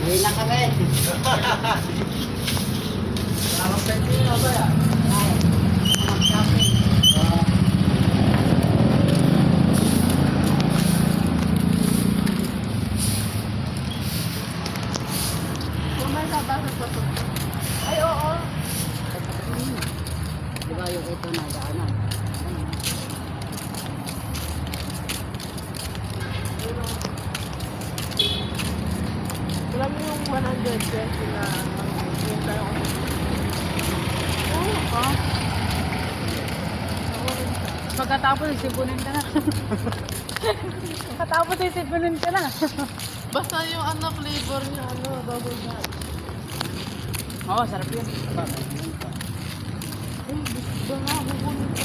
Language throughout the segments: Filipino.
Hindi na kami. Tawag sa inyo ba ya? Ay, oo. Diba yung ito na daanan? Alam mo yung 100 pesos na yung dalawang Oo, ka. Pagkatapos, isipunin ka na. Pagkatapos, isipunin ka na. Basta yung ano, flavor niya, ano, double dutch. Oo, sarap yun. Uy, gusto nga, kukunin ko.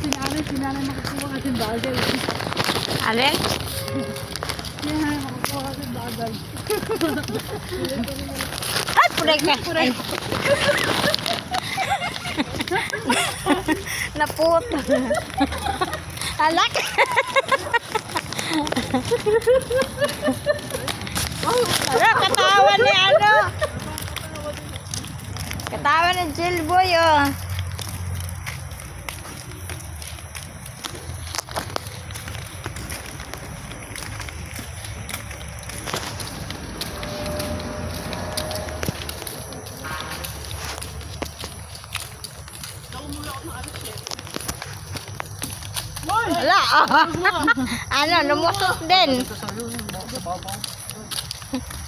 Sinanay, sinanay makakuha kasi bagay. Alin? Sinanay makakuha kasi bagay. Ay, puray ka. Ay. Naput. Alak. Ano, katawan ni ano? Katawan ni Jillboy, oh. Wala, oh. ano, lumusot din. 哼